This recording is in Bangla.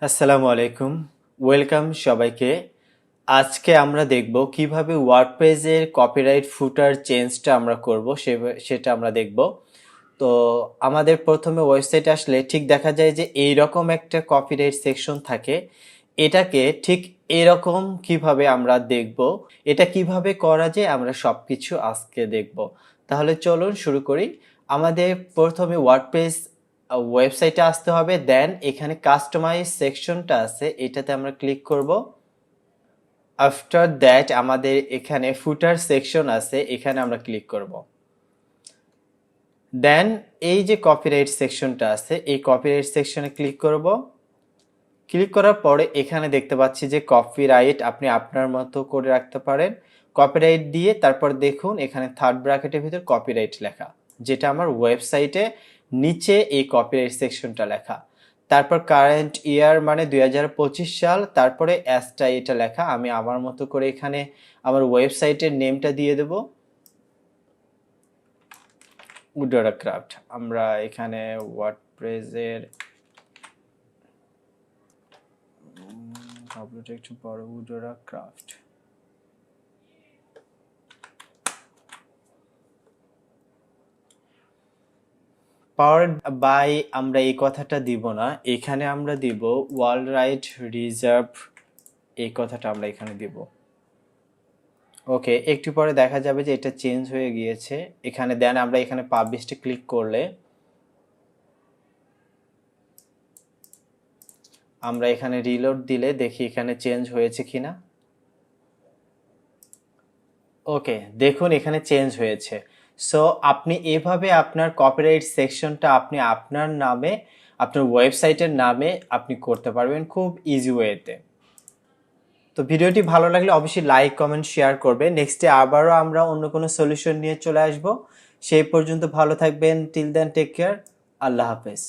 আসসালামু আলাইকুম। ওয়েলকাম সবাইকে। আজকে আমরা দেখব কীভাবে ওয়ার্ডপ্রেসের কপিরাইট ফুটার চেঞ্জটা আমরা করব, সে- সেটা আমরা দেখব। তো আমাদের প্রথমে ওয়েবসাইটে আসলে ঠিক দেখা যায় যে এই রকম একটা কপিরাইট সেকশন থাকে। এটাকে ঠিক এরকম কীভাবে আমরা দেখব, এটা কীভাবে করা যায় আমরা সবকিছু আজকে দেখব। তাহলে চলুন শুরু করি। আমাদের প্রথমে ওয়ার্ডপ্রেস ওয়েবসাইটে আসতে হবে দেন এখানে কাস্টমাইজ সেকশনটা আছে, এটাতে আমরা ক্লিক করব। আফটার দ্যাট আমাদের এখানে ফুটার সেকশন আছে, এখানে আমরা ক্লিক করব। দেন এই যে কপিরাইট সেকশনটা আছে, এই কপিরাইট সেকশনে ক্লিক করব। ক্লিক করার পরে এখানে দেখতে পাচ্ছি যে কপিরাইট আপনি আপনার মতো করে রাখতে পারেন। কপিরাইট দিয়ে তারপর দেখুন, এখানে থার্ড ব্র্যাকেটের ভিতর কপিরাইট লেখা, যেটা আমার ওয়েবসাইটে নিচে এই কপিরাইট সেকশনটা লেখা। তারপর কারেন্ট ইয়ার মানে দু হাজার পঁচিশ সাল, তারপরে অ্যাসটা এটা লেখা। আমি আমার মতো করে এখানে আমার ওয়েবসাইটের নেমটা দিয়ে দেব। উডোরা ক্রাফট আমরা এখানে ওয়ার্ডপ্রেসের একটু বড় উডোরা ক্রাফট পাওয়ার্ড বাই আমরা এই কথাটা দিব না। এখানে আমরা দিব ওয়ার্ল্ড রাইট রিজার্ভ এই কথাটা আমরা এখানে দিব। ওকে একটু পরে দেখা যাবে যে এটা চেঞ্জ হয়ে গিয়েছে। এখানে দেন আমরা এখানে পাবলিশে ক্লিক করলে আমরা এখানে রিলোড দিলে দেখি এখানে চেঞ্জ হয়েছে কিনা। ওকে দেখুন এখানে চেঞ্জ হয়েছে। সো আপনি এভাবে আপনার কপিরাইট সেকশনটা আপনি আপনার নামে, আপনার ওয়েবসাইটের নামে আপনি করতে পারবেন খুব ইজি ওয়েতে তো ভিডিওটি ভালো লাগলে অবশ্যই লাইক কমেন্ট শেয়ার করবে। নেক্সটে আবারও আমরা অন্য কোনো সলিউশন নিয়ে চলে আসব। সেই পর্যন্ত ভালো থাকবেন। টিল দেন টেক কেয়ার আল্লাহ হাফেজ।